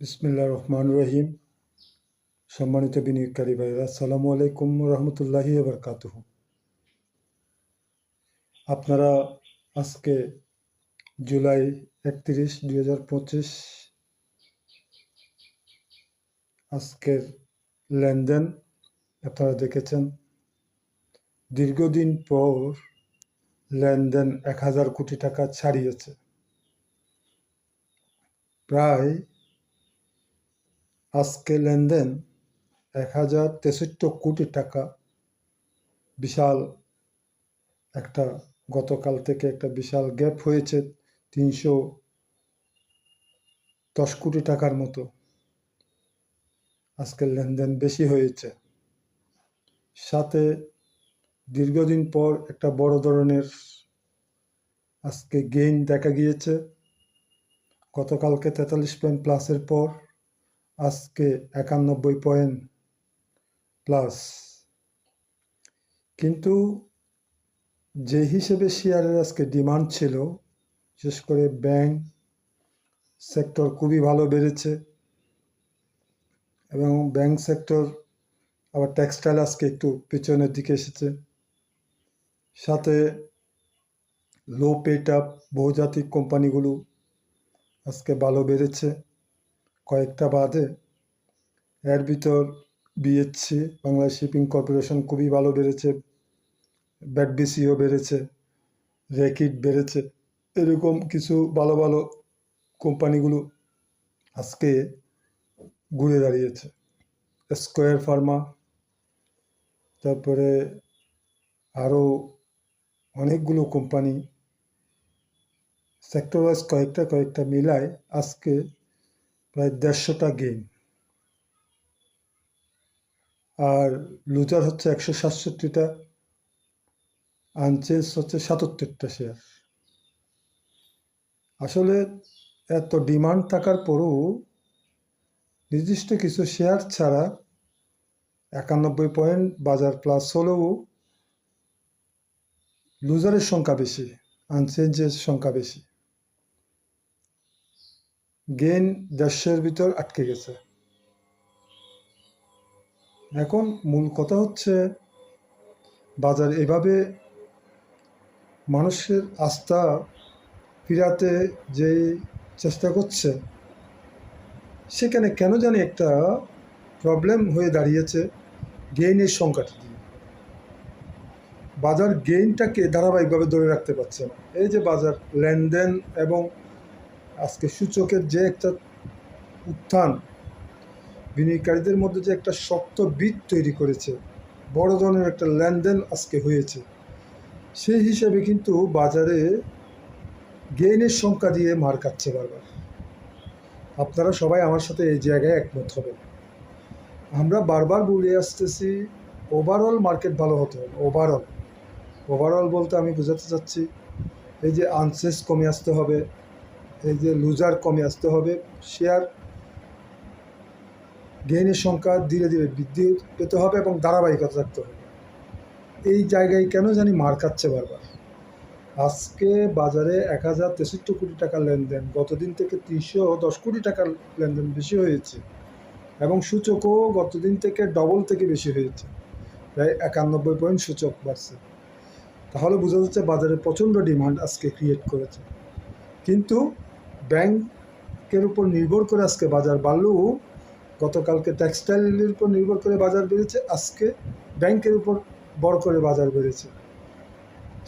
বিসমিল্লাহ রহমান রহিম। সম্মানিত বিনিয়োগকারী ভাইরা আসসালামু আলাইকুম রহমতুল্লাহি বরকাতুহ আপনারা আজকে জুলাই একত্রিশ দুই আজকের লেনদেন আপনারা দেখেছেন। দীর্ঘদিন পর লেনদেন এক হাজার কোটি টাকা ছাড়িয়েছে। প্রায় আজকে লেনদেন এক হাজার তেষট্টি কোটি টাকা। বিশাল একটা, গতকাল থেকে একটা বিশাল গ্যাপ হয়েছে তিনশো দশ কোটি টাকার মতো। আজকের লেনদেন বেশি হয়েছে। সাথে দীর্ঘদিন পর একটা বড় ধরনের আজকে গেইন দেখা গিয়েছে। গতকালকে তেতাল্লিশ পয়েন্ট প্লাসের পর আজকে একানব্বই পয়েন্ট প্লাস কিন্তু যে হিসেবে শেয়ারের আজকে ডিমান্ড ছিল, বিশেষ করে ব্যাংক সেক্টর খুবই ভালো বেড়েছে এবং ব্যাংক সেক্টর আবার টেক্সটাইল আজকে একটু পেছনের দিকে এসেছে। সাথে লো পেট আপ বহুজাতিক কোম্পানিগুলো আজকে ভালো বেড়েছে। কয়েকটা বাদে, এর ভিতর বিএসসি বাংলা শিপিং কর্পোরেশন খুবই ভালো বেড়েছে ব্যাটবিসিও বেড়েছে, র্যাকিট বেড়েছে, এরকম কিছু ভালো ভালো কোম্পানিগুলো আজকে ঘুরে দাঁড়িয়েছে। স্কোয়ার ফার্মা তারপরে আরও অনেকগুলো কোম্পানি সেক্টর ওয়াইজ কয়েকটা কয়েকটা মিলায় আজকে প্রায় দেড়শোটা গেম আর লুজার হচ্ছে একশো সাতষট্টিটা, আনচেঞ্জ হচ্ছে সাতাত্তরটা শেয়ার আসলে এত ডিমান্ড থাকার পরও নির্দিষ্ট কিছু শেয়ার ছাড়া একানব্বই পয়েন্ট বাজার প্লাস হলেও লুজারের সংখ্যা বেশি, আনচেঞ্জের সংখ্যা বেশি। গেইন দেড়শোর ভিতর আটকে গেছে। এখন মূল কথা হচ্ছে, বাজার এভাবে মানুষের আস্থা ফিরাতে যে চেষ্টা করছে, সেখানে কেন জানি একটা প্রবলেম হয়ে দাঁড়িয়েছে গেইনের সংখ্যাটি দিয়ে বাজার গেইনটাকে ধারাবাহিকভাবে ধরে রাখতে পারছে না। এই যে বাজার লেনদেন এবং আজকে সূচকের যে একটা উত্থান, বিনিয়োগকারীদের মধ্যে যে একটা শক্ত বিদ তৈরি করেছে, বড় ধরনের একটা লেনদেন আজকে হয়েছে। সেই হিসেবে কিন্তু বাজারে গেইনের সংখ্যা দিয়ে মার কাটছে বারবার। আপনারা সবাই আমার সাথে এই জায়গায় একমত হবেন। আমরা বারবার বলে আসতেছি ওভারঅল মার্কেট ভালো হতে হবে ওভারঅল ওভারঅল বলতে আমি বোঝাতে চাচ্ছি, এই যে আনসেস কমে আসতে হবে এই যে লুজার কমে আসতে হবে শেয়ার গেইনের সংখ্যা ধীরে ধীরে বৃদ্ধি পেতে হবে এবং ধারাবাহিকতা থাকতে হবে। এই জায়গায় কেন জানি মার খাচ্ছে বারবার। আজকে বাজারে এক হাজার তেষট্টি কোটি টাকার লেনদেন, গতদিন থেকে তিনশো দশ কোটি টাকার লেনদেন বেশি হয়েছে এবং সূচকও গতদিন থেকে ডবল থেকে বেশি হয়েছে, প্রায় একানব্বই পয়েন্ট সূচক বাড়ছে। তাহলে বোঝা যাচ্ছে বাজারে প্রচণ্ড ডিমান্ড আজকে ক্রিয়েট করেছে। কিন্তু ব্যাংকের উপর নির্ভর করে আজকে বাজার বাড়লেও গতকালকে টেক্সটাইলের উপর নির্ভর করে বাজার বেড়েছে, আজকে ব্যাংকের উপর বড় করে বাজার বেড়েছে।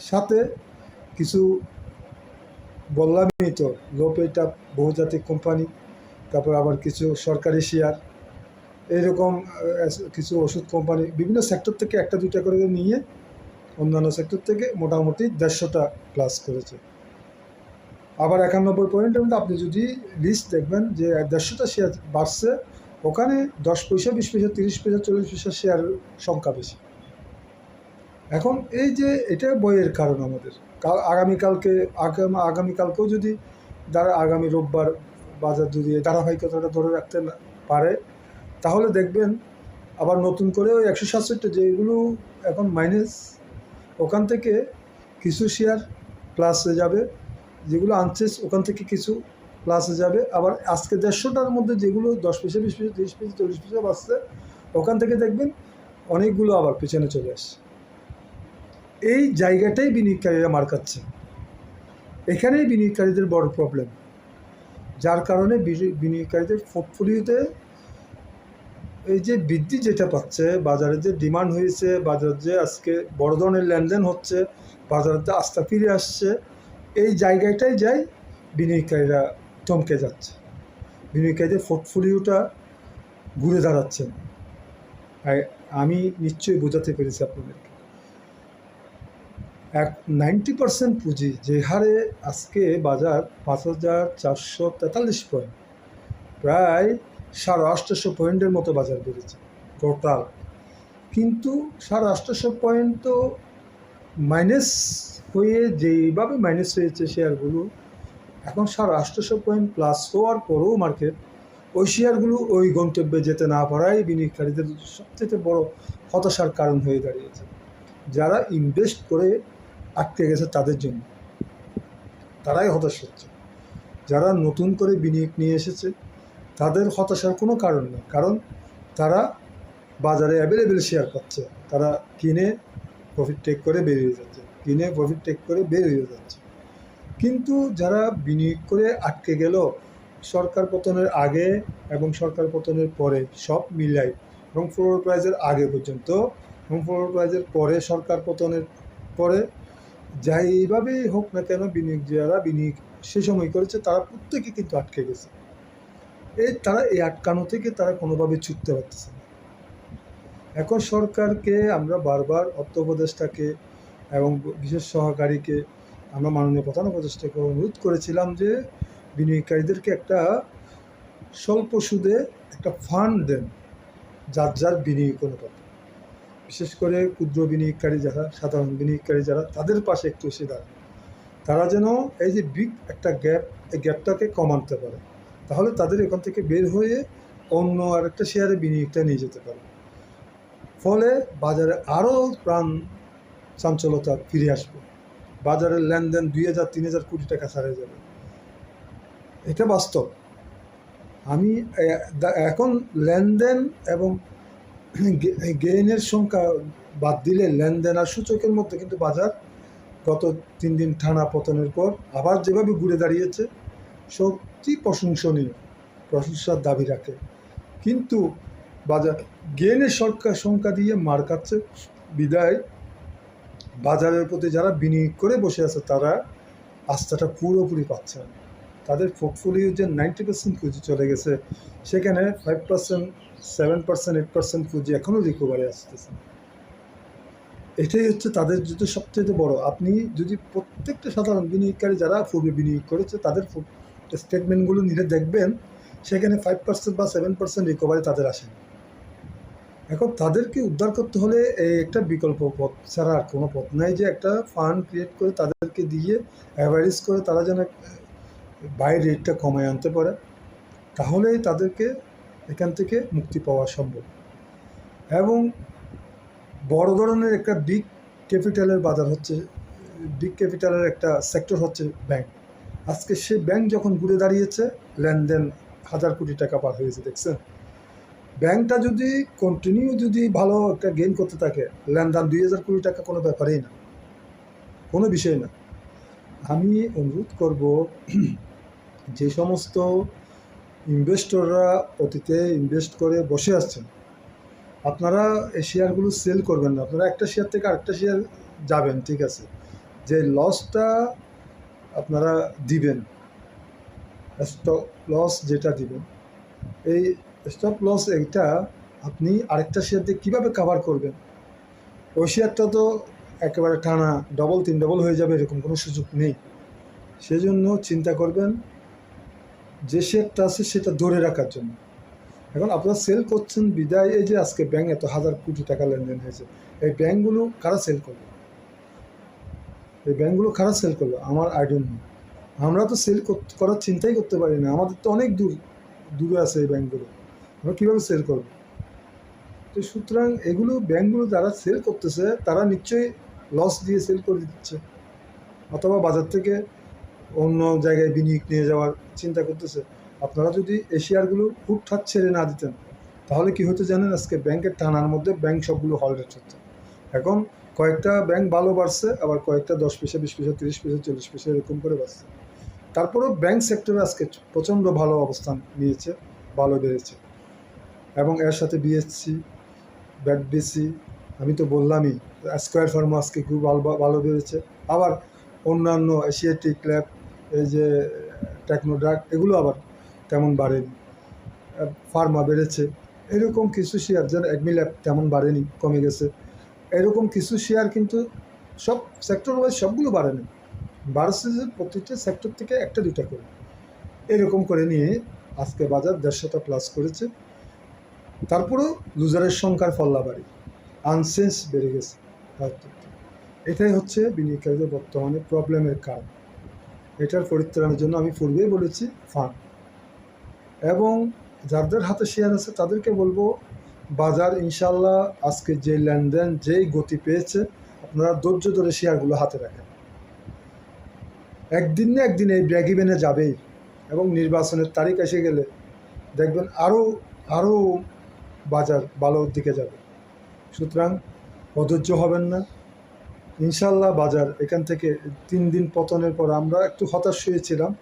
সাথে কিছু বললামই তো লো বহুজাতিক কোম্পানি, তারপর আবার কিছু সরকারি শেয়ার এইরকম কিছু ওষুধ কোম্পানি, বিভিন্ন সেক্টর থেকে একটা দুইটা করে নিয়ে অন্যান্য সেক্টর থেকে মোটামুটি দেড়শোটা প্লাস করেছে। আবার একানব্বই পয়েন্টের মধ্যে আপনি যদি লিস্ট দেখবেন যে দেড়শোটা শেয়ার বাড়ছে, ওখানে দশ পয়সা, বিশ পয়সা, তিরিশ পয়সা, চল্লিশ পয়সা শেয়ার সংখ্যা বেশি। এখন এই যে এটা বইয়ের কারণ আমাদের। কাল, আগামীকালকে, আগামী, আগামীকালকেও যদি যারা আগামী রোববার বাজার যদি ধারাবাহিকতাটা ধরে রাখতে পারে, তাহলে দেখবেন আবার নতুন করে ওই একশো সাতষট্টি যেগুলো এখন মাইনাস ওখান থেকে কিছু শেয়ার প্লাসে যাবে। যেগুলো আনসেস ওখান থেকে কিছু প্লাসে যাবে। আবার আজকে দেড়শোটার মধ্যে যেগুলো দশ পয়সা বিশ পয়সা তিরিশ পয়সা চল্লিশ পয়সা বাঁচছে ওখান থেকে দেখবেন অনেকগুলো আবার পিছনে চলে আসছে। এই জায়গাটাই বিনিয়োগকারীরা মার খাচ্ছে এখানেই বিনিয়োগকারীদের বড় প্রবলেম যার কারণে বিনি- বিনিয়োগকারীদের পোর্টফোলিওতে এই যে বৃদ্ধি যেটা পাচ্ছে, বাজারে যে ডিমান্ড হয়েছে, বাজার যে আজকে বড় ধরনের লেনদেন হচ্ছে, বাজারে যে আস্থা ফিরে আসছে এই জায়গাটাই যাই বিনিয়োগকারীরা থমকে যাচ্ছে। বিনিয়োগকারীদের পোর্টফোলিওটা ঘুরে দাঁড়াচ্ছে। আর আমি নিশ্চয়ই বোঝাতে পেরেছি আপনাদেরকে। এক নাইনটি পার্সেন্ট পুঁজি যে হারে আজকে বাজার পাঁচ হাজার চারশো তেতাল্লিশ পয়েন্ট। প্রায় সাড়ে আটশোশো পয়েন্টের মতো বাজার বেড়েছে টোটাল কিন্তু সাড়ে আটশোশো পয়েন্ট তো মাইনাস হয়ে যেইভাবে মাইনাস হয়েছে শেয়ারগুলো এখন সাড়ে আটশোশো পয়েন্ট প্লাস হওয়ার পরেও মার্কেট ওই শেয়ারগুলো ওই গন্তব্যে যেতে না পারাই বিনিয়োগকারীদের সবচেয়ে বড় হতাশার কারণ হয়ে দাঁড়িয়েছে। যারা ইনভেস্ট করে আটকে গেছে তাদের জন্য। তারাই হতাশ হচ্ছে। যারা নতুন করে বিনিয়োগ নিয়ে এসেছে, তাদের হতাশার কোনো কারণ নেই। কারণ তারা বাজারে অ্যাভেলেবেল শেয়ার পাচ্ছে। তারা কিনে প্রফিট টেক করে বেরিয়ে যাচ্ছে। কিনে প্রফিট টেক করে বের হয়ে যাচ্ছে। কিন্তু যারা বিনিয়োগ করে আটকে গেল, সরকার পতনের আগে এবং সরকার পতনের পরে সব মিলাই এবং ফ্লোর প্রাইজের আগে পর্যন্ত এবং ফ্লোর প্রাইজের পরে সরকার পতনের পরে যাই এইভাবেই হোক না কেন বিনিয়োগ যারা বিনিয়োগ সে সময় করেছে, তারা প্রত্যেকে কিন্তু আটকে গেছে। এই তারা এই আটকানো থেকে তারা কোনোভাবে ছুটতে পারতেছে না। এখন সরকারকে আমরা বারবার অর্থ উপদেষ্টাকে এবং বিশেষ সহকারীকে আমরা মাননীয় প্রধান উপদেষ্টাকে অনুরোধ করেছিলাম যে বিনিয়োগকারীদেরকে একটা স্বল্প সুদে একটা ফান্ড দেন, যার যার বিনিয়োগ অনুপাতে বিশেষ করে ক্ষুদ্র বিনিয়োগকারী যারা, সাধারণ বিনিয়োগকারী যারা, তাদের পাশে একটু এসে দাঁড়ায় তারা যেন এই যে বিগ একটা গ্যাপ এই গ্যাপটাকে কমাতে পারে, তাহলে তাদের এখান থেকে বের হয়ে অন্য আরেকটা শেয়ারে বিনিয়োগটা নিয়ে যেতে পারে। ফলে বাজারে আরও প্রাণ চাঞ্চলতা ফিরে আসবে। বাজারের লেনদেন দুই হাজার, তিন হাজার কোটি টাকা ছাড়িয়ে যাবে। এটা বাস্তব। আমি এখন লেনদেন এবং গেইনের সংখ্যা বাদ দিলে লেনদেন আর সূচকের মধ্যে কিন্তু বাজার গত তিন দিন টানা পতনের পর আবার যেভাবে ঘুরে দাঁড়িয়েছে সত্যি প্রশংসনীয়, প্রশংসার দাবি রাখে। কিন্তু বাজার, গেইনের সংখ্যা সংখ্যা দিয়ে মার খাচ্ছে, বিদায় বাজারের প্রতি যারা বিনিয়োগ করে বসে আছে, তারা আস্থাটা পুরোপুরি পাচ্ছে না। তাদের পোর্টফোলিও যে নাইনটি পার্সেন্ট পুঁজি চলে গেছে, সেখানে five percent seven percent eight percent পুঁজি এখনও রিকভারি আসতেছে। এটাই হচ্ছে তাদের যদি সবচেয়ে বড়, আপনি যদি প্রত্যেকটা সাধারণ বিনিয়োগকারী যারা পূর্বে বিনিয়োগ করেছে, তাদের স্টেটমেন্টগুলো নিলে দেখবেন, সেখানে ফাইভ পার্সেন্ট বা সেভেন পার্সেন্ট রিকভারি তাদের আসে এখন তাদেরকে উদ্ধার করতে হলে একটা বিকল্প পথ ছাড়া আর কোনো পথ নাই যে একটা ফান্ড ক্রিয়েট করে তাদেরকে দিয়ে অ্যাভারেজ করে তারা যেন বাইরের রেটটা কমায় আনতে পারে, তাহলেই তাদেরকে এখান থেকে মুক্তি পাওয়া সম্ভব। এবং বড় ধরনের একটা বিগ ক্যাপিটালের বাজার হচ্ছে বিগ ক্যাপিটালের একটা সেক্টর হচ্ছে ব্যাংক আজকে সেই ব্যাংক যখন ঘুরে দাঁড়িয়েছে, লেনদেন হাজার কোটি টাকা পার হয়েছে, দেখছেন? ব্যাংকটা যদি কন্টিনিউ যদি ভালো একটা গেইন করতে থাকে, লেনদেন দুই হাজার কোটি টাকা কোনো ব্যাপারেই না। কোনো বিষয় না। আমি অনুরোধ করব, যে সমস্ত ইনভেস্টররা অতীতে ইনভেস্ট করে বসে আসছেন আপনারা এই শেয়ারগুলো সেল করবেন না। আপনারা একটা শেয়ার থেকে আরেকটা শেয়ার যাবেন, ঠিক আছে? যে লসটা আপনারা দিবেন লস যেটা দিবেন, এই স্টপ লস এইটা আপনি আরেকটা শেয়ার দিয়ে কীভাবে কাভার করবেন? ওই শেয়ারটা তো একেবারে টানা ডবল তিন ডবল হয়ে যাবে, এরকম কোনো সুযোগ নেই। সেজন্য চিন্তা করবেন যে শেয়ারটা আছে সেটা ধরে রাখার জন্য। এখন আপনারা সেল করছেন, বিদায়, এই যে আজকে ব্যাংক এত হাজার কোটি টাকা লেনদেন হয়েছে, এই ব্যাংকগুলো কারা সেল করবে এই ব্যাংকগুলো কারা সেল করবে আমার আইডিয়া নেই আমরা তো সেল করার চিন্তাই করতে পারি না। আমাদের তো অনেক দূর, দূরে আছে এই ব্যাংকগুলো আমরা কীভাবে সেল করব? তো সুতরাং এগুলো ব্যাংকগুলো যারা সেল করতেছে, তারা নিশ্চয়ই লস দিয়ে সেল করে দিচ্ছে। অথবা বাজার থেকে অন্য জায়গায় বিনিয়োগ নিয়ে যাওয়ার চিন্তা করতেছে। আপনারা যদি এই শেয়ারগুলো হুটহাট ছেড়ে না দিতেন, তাহলে কি হতো জানেন? আজকে ব্যাংকের টানার মধ্যে ব্যাংক সবগুলো হল রেট হচ্ছে এখন কয়েকটা ব্যাংক ভালো বাড়ছে, আবার কয়েকটা দশ পয়সা, বিশ পয়সা, তিরিশ পয়সা, চল্লিশ পয়সা এরকম করে বাড়ছে। তারপরেও ব্যাংক সেক্টরে আজকে প্রচণ্ড ভালো অবস্থান নিয়েছে, ভালো বেড়েছে। এবং এর সাথে বিএসসি ব্যাট বিসি আমি তো বললামই স্কোয়ার ফার্মা আজকে খুব ভালো ভালো বেড়েছে। আবার অন্যান্য এশিয়াটিক ল্যাব এই যে টেকনোড্রাগ এগুলো আবার তেমন বাড়েনি। ফার্মা বেড়েছে। এরকম কিছু শেয়ার যেন একমি ল্যাব তেমন বাড়েনি, কমে গেছে। এরকম কিছু শেয়ার কিন্তু সব সেক্টর ওয়াইজ সবগুলো বাড়েনি। বাড়ছে যে প্রতিটা সেক্টর থেকে একটা দুটা করে। এরকম করে নিয়ে আজকে বাজার দেড়শোটা প্লাস করেছে। তারপরেও লুজারের সংখ্যার ফল্লা বাড়ি আনসেন্স বেড়ে গেছে এটাই হচ্ছে বিনিয়োগকারীদের বর্তমানে প্রবলেমের কারণ। এটার পরিত্রাণের জন্য আমি পূর্বেই বলেছি ফান্ড এবং যাদের হাতে শেয়ার আছে তাদেরকে বলব, বাজার ইনশাল্লাহ আজকে যে লেনদেন, যেই গতি পেয়েছে, আপনারা ধৈর্য ধরে শেয়ারগুলো হাতে রাখেন। একদিন না একদিন এই ব্র্যাক ইভেনে যাবেই এবং নির্বাচনের তারিখ এসে গেলে দেখবেন আরও আরও বাজার ভালোর দিকে যাবে। সুতরাং অধৈর্য হবেন না। ইনশাল্লাহ বাজার এখান থেকে তিন দিন পতনের পর আমরা একটু হতাশ হয়েছিলাম।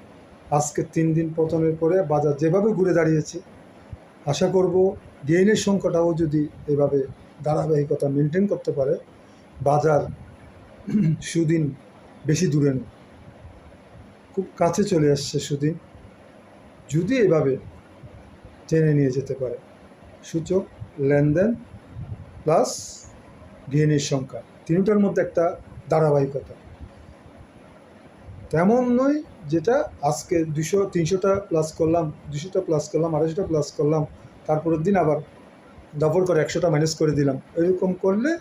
আজকে তিন দিন পতনের পরে বাজার যেভাবে ঘুরে দাঁড়িয়েছে, আশা করব গেইনের সংখ্যাটাও যদি এভাবে ধারাবাহিকতা মেনটেন করতে পারে, বাজার সুদিন বেশি দূরে নেই। খুব কাছে চলে আসছে সুদিন, যদি এভাবে টেনে নিয়ে যেতে পারে। সূচক, লেনদেন প্লাস গেইনের সংখ্যা। তিনটার মধ্যে একটা ধারাবাহিকতা। তেমন নয় যেটা আজকে দুশো, তিনশোটা প্লাস করলাম, দুশোটা প্লাস করলাম, আড়াইশোটা প্লাস করলাম, তারপরের দিন আবার ডবল করে একশোটা মাইনাস করে দিলাম। এরকম করলে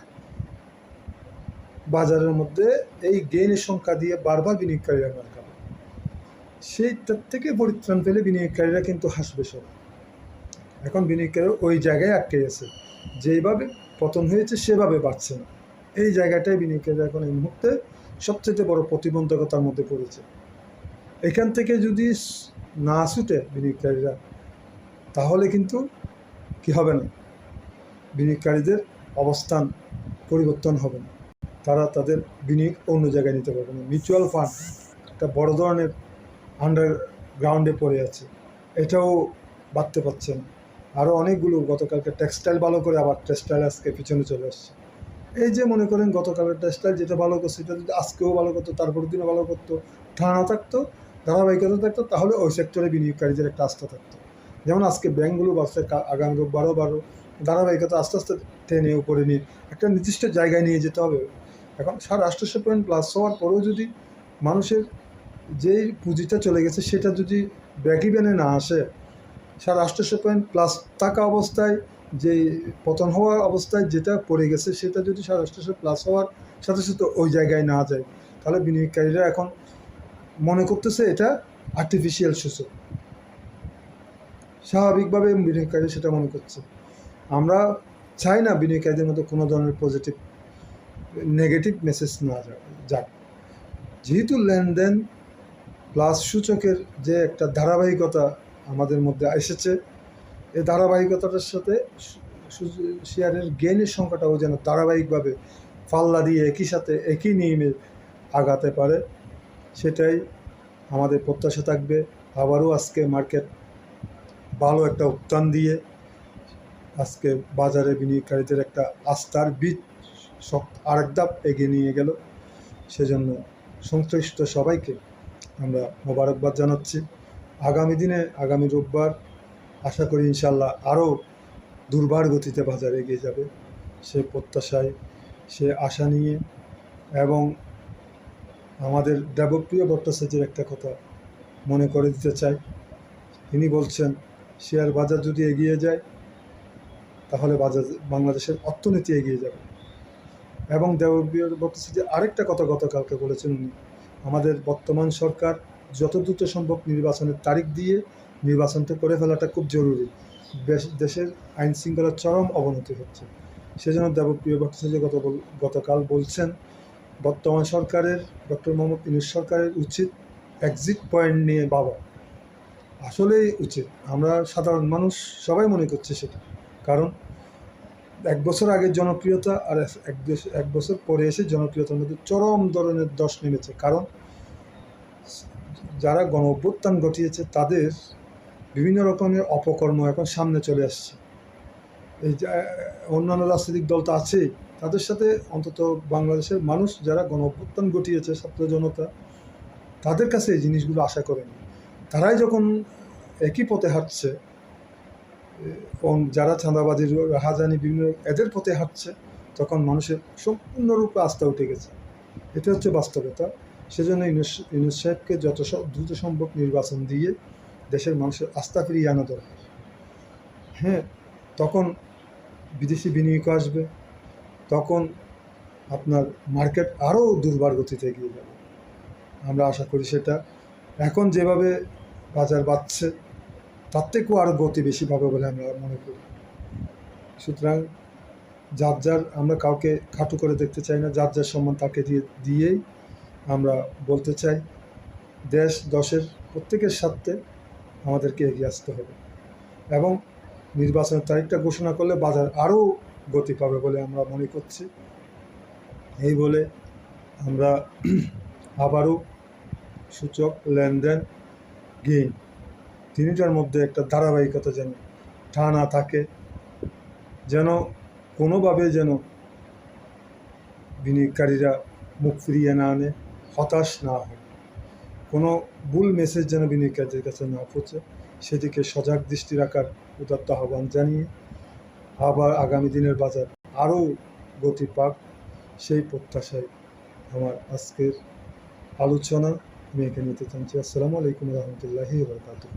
বাজারের মধ্যে এই গেইনের সংখ্যা দিয়ে বারবার বিনিয়োগকারীরা মার খাবে। সেইটার থেকে পরিত্রাণ পেলে বিনিয়োগকারীরা কিন্তু হাসবে সব এখন বিনিয়োগকারী ওই জায়গায় আটকে গেছে। যেইভাবে পতন হয়েছে, সেভাবে বাড়ছে না। এই জায়গাটাই বিনিয়োগকারীরা এখন এই মুহূর্তে সবচেয়ে বড় প্রতিবন্ধকতার মধ্যে পড়েছে। এখান থেকে যদি না ছুটে বিনিয়োগকারীরা, তাহলে কিন্তু কি হবে না? বিনিয়োগকারীদের অবস্থান পরিবর্তন হবে না। তারা তাদের বিনিয়োগ অন্য জায়গায় নিতে পারবে না। মিউচুয়াল ফান্ড একটা বড় ধরনের আন্ডারগ্রাউন্ডে পড়ে আছে। এটাও বাড়তে পারছে না। আরও অনেকগুলো গতকালকে টেক্সটাইল ভালো করে আবার টেক্সটাইল আজকে পিছনে চলে আসছে। এই যে মনে করেন গতকালের টেক্সটাইল যেটা ভালো করছে, সেটা যদি আজকেও ভালো করতো তারপর দিনও ভালো করতো, ঠান্ডা থাকতো, ধারাবাহিকতা থাকতো, তাহলে ওই সেক্টরে বিনিয়োগকারীদের একটা আস্থা থাকতো। যেমন আজকে ব্যাঙ্কগুলো বাড়ছে আগামী রোববারও বারো, ধারাবাহিকতা আস্তে আস্তে টেনে উপরে নিয়ে একটা নির্দিষ্ট জায়গায় নিয়ে যেতে হবে। এখন সাড়ে আটশোশো পয়েন্ট প্লাস হওয়ার পরেও যদি মানুষের যেই পুঁজিটা চলে গেছে, সেটা যদি ব্যাক ইভেনে না আসে সাড়ে আটশোশো পয়েন্ট প্লাস থাকা অবস্থায়, যে পতন হওয়া অবস্থায় যেটা পড়ে গেছে, সেটা যদি সাড়ে আটশোশো প্লাস হওয়ার সাথে সাথে ওই জায়গায় না যায়, তাহলে বিনিয়োগকারীরা এখন মনে করতেছে এটা আর্টিফিশিয়াল সূচক। স্বাভাবিকভাবে বিনিয়োগকারী সেটা মনে করছে। আমরা চাই না বিনিয়োগকারীদের মধ্যে কোনো ধরনের পজিটিভ নেগেটিভ মেসেজ না যাক। যেহেতু লেনদেন প্লাস সূচকের যে একটা ধারাবাহিকতা আমাদের মধ্যে এসেছে। এই ধারাবাহিকতাটার সাথে শেয়ারের গেইনের সংখ্যাটাও যেন ধারাবাহিকভাবে পাল্লা দিয়ে একই সাথে একই নিয়মে আগাতে পারে, সেটাই আমাদের প্রত্যাশা থাকবে। আবারও আজকে মার্কেট ভালো একটা উত্থান দিয়ে আজকে বাজারে বিনিয়োগকারীদের একটা আস্থার বীজ আরেক ধাপ এগিয়ে নিয়ে গেল। সেজন্য সংশ্লিষ্ট সবাইকে আমরা মোবারকবাদ জানাচ্ছি। আগামী দিনে, আগামী রোববার আশা করি ইনশাল্লাহ আরও দুর্বার গতিতে বাজার এগিয়ে যাবে। সে প্রত্যাশায়, সে আশা নিয়ে এবং আমাদের দেবপ্রিয় ভট্টাচার্যের একটা কথা মনে করে দিতে চাই। তিনি বলছেন, শেয়ার বাজার যদি এগিয়ে যায়, তাহলে বাজার, বাংলাদেশের অর্থনীতি এগিয়ে যাবে। এবং দেবপ্রিয় ভট্টাচার্য আরেকটা কথা গতকালকে বলেছেন আমাদের বর্তমান সরকার যত দ্রুত সম্ভব নির্বাচনের তারিখ দিয়ে নির্বাচনটা করে ফেলাটা খুব জরুরি। দেশের আইন শৃঙ্খলার চরম অবনতি হচ্ছে। সেজন্য দেবপ্রিয় ভট্টাচার্য গত গতকাল বলছেন, বর্তমান সরকারের ডক্টর মোহাম্মদ ইনুস সরকারের উচিত এক্সিট পয়েন্ট নিয়ে বাবা আসলেই উচিত। আমরা সাধারণ মানুষ সবাই মনে করছে সেটা। কারণ এক বছর আগের জনপ্রিয়তা আর এক দেশ- এক বছর পরে এসে জনপ্রিয়তার মধ্যে চরম ধরনের দশ নেমেছে। কারণ যারা গণ অভ্যুত্থান ঘটিয়েছে, তাদের বিভিন্ন রকমের অপকর্ম এখন সামনে চলে আসছে। এই অন্যান্য রাজনৈতিক দল তো আছেই। তাদের সাথে অন্তত বাংলাদেশের মানুষ যারা গণ অভ্যুত্থান ঘটিয়েছে, ছাত্র জনতা, তাদের কাছে এই জিনিসগুলো আশা করেনি। তারাই যখন একই পথে হাঁটছে যারা চাঁদাবাজির হাজানি বিভিন্ন এদের পথে হাঁটছে, তখন মানুষের সম্পূর্ণরূপে আস্থা উঠে গেছে। এটা হচ্ছে বাস্তবতা। সেজন্য ইউনুস সাহেবকে যত দ্রুত সম্ভব নির্বাচন দিয়ে দেশের মানুষের আস্থা ফিরিয়ে আনা দরকার। হ্যাঁ তখন বিদেশি বিনিয়োগ আসবে, তখন আপনার মার্কেট আরও দুর্বার গতিতে এগিয়ে যাবে। আমরা আশা করি সেটা। এখন যেভাবে বাজার বাড়ছে, তার থেকেও আরও গতি বেশি পাবে বলে আমরা মনে করি। সুতরাং যার যার, আমরা কাউকে খাটু করে দেখতে চাই না, যার যার সম্মান তাকে দিয়ে, দিয়েই আমরা বলতে চাই, দেশ দশের প্রত্যেকের স্বার্থে আমাদেরকে এগিয়ে আসতে হবে এবং নির্বাচনের তারিখটা ঘোষণা করলে বাজার আরও গতি পাবে বলে আমরা মনে করছি। এই বলে আমরা আবারও সূচক, লেনদেন, গেইন তিনটার মধ্যে একটা ধারাবাহিকতা যেন টানা থাকে, যেন কোনোভাবে যেন বিনিয়োগকারীরা মুখ ফিরিয়ে না আনে। হতাশ না হয়। কোনো ভুল মেসেজ যেন বিনিয়োগকারীদের কাছে না পৌঁছে, সেদিকে সজাগ দৃষ্টি রাখার উদাত্ত আহ্বান জানিয়ে আবার আগামী দিনের বাজার আরও গতি পাক, সেই প্রত্যাশায় আমার আজকের আলোচনা আমি এখানে নিতে চাচ্ছি আসসালামু আলাইকুম রহমতুল্লাহি বরকাতুহ।